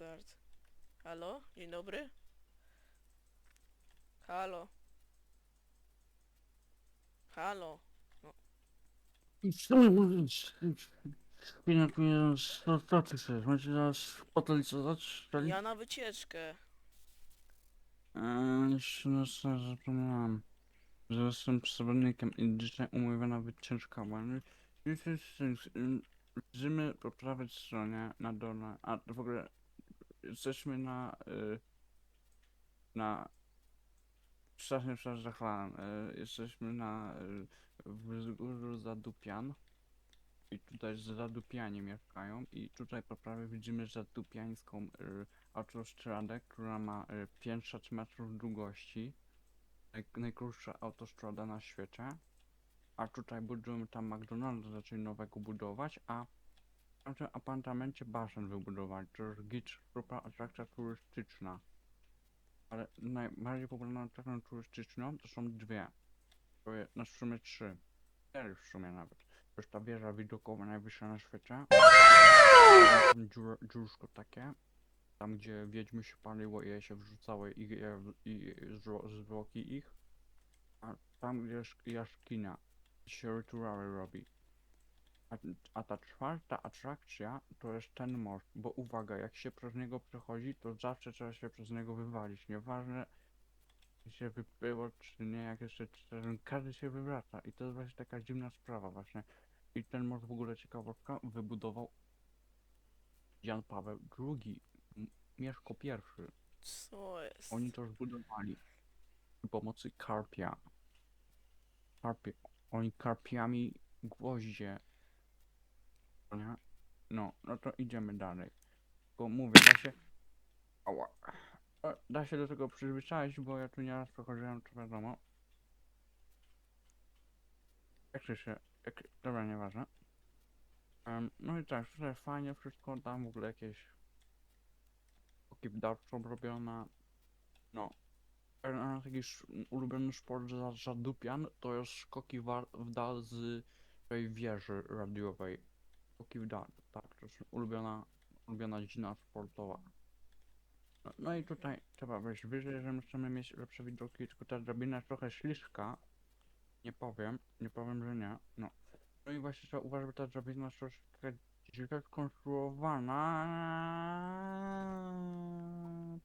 start. Halo? Dzień dobry? Halo? Halo? Co mi mówić? Chwilę, chwilę, co, co ty chcesz? Macie zaraz potelicę zaczęli? Ja na wycieczkę. Eee, jeszcze na co zapomniałem. Że jestem przewodnikiem i dzisiaj umówiona wycieczka, bo już jest- ym, Leżymy po prawej stronie, na dole, a w ogóle jesteśmy na... Y, na... Przepraszam, chwalam. Y, jesteśmy na... Y, wzgórzu Zadupian. I tutaj Zadupianie mieszkają i tutaj po prawej widzimy Zadupiańską autostradę, która ma y, 500 metrów długości. Naj, najkrótsza autostrada na świecie. A tutaj budują tam McDonalda, zaczęli nowego budować, a w tym apartamencie basen wybudowali. To jest git grupa atrakcja turystyczna. Ale najbardziej popularną atrakcją turystyczną to są dwie. To jest na sumie trzy. Cztery w sumie nawet. To jest ta wieża widokowa najwyższa na świecie. Tam dziur, dziursko takie. Tam gdzie wiedźmy się paliło i je się wrzucało i, i zwo- zwłoki ich. A tam gdzie jest jaskinia się rytuały robi. A, a ta czwarta atrakcja to jest ten most, bo uwaga, jak się przez niego przechodzi, to zawsze trzeba się przez niego wywalić. Nieważne, czy się wypyło, czy nie, jak jeszcze czy- każdy się wywraca. I to jest właśnie taka dziwna sprawa właśnie. I ten most w ogóle ciekawostka wybudował Jan Paweł II, Mieszko I. Co jest? Oni to zbudowali przy pomocy karpia. Karpie. Oni karpiami gwoździe. Nie? No, no to idziemy dalej. Tylko mówię, da się. Ała. E, Da się do tego przyzwyczaić, bo ja tu nieraz przechodziłem, to wiadomo. Jak to się. Jak, dobra, nieważne. Em, no i tak, tutaj fajnie wszystko, tam w ogóle jakieś. Oki w są robione. No. E, A taki ulubiony sport za zadupian to jest skoki w dal z tej wieży radiowej. Skoki w tak, to jest ulubiona, ulubiona dziedzina sportowa. No, no i tutaj trzeba wejść wyżej, jeżeli chcemy mieć lepsze widoki, tylko ta drabina jest trochę śliska. Nie powiem, nie powiem, że nie, no. No i właśnie trzeba uważać, bo ta drabina jest troszkę źle skonstruowana.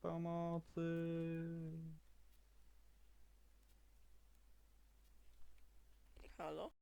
Pomocy. Halo?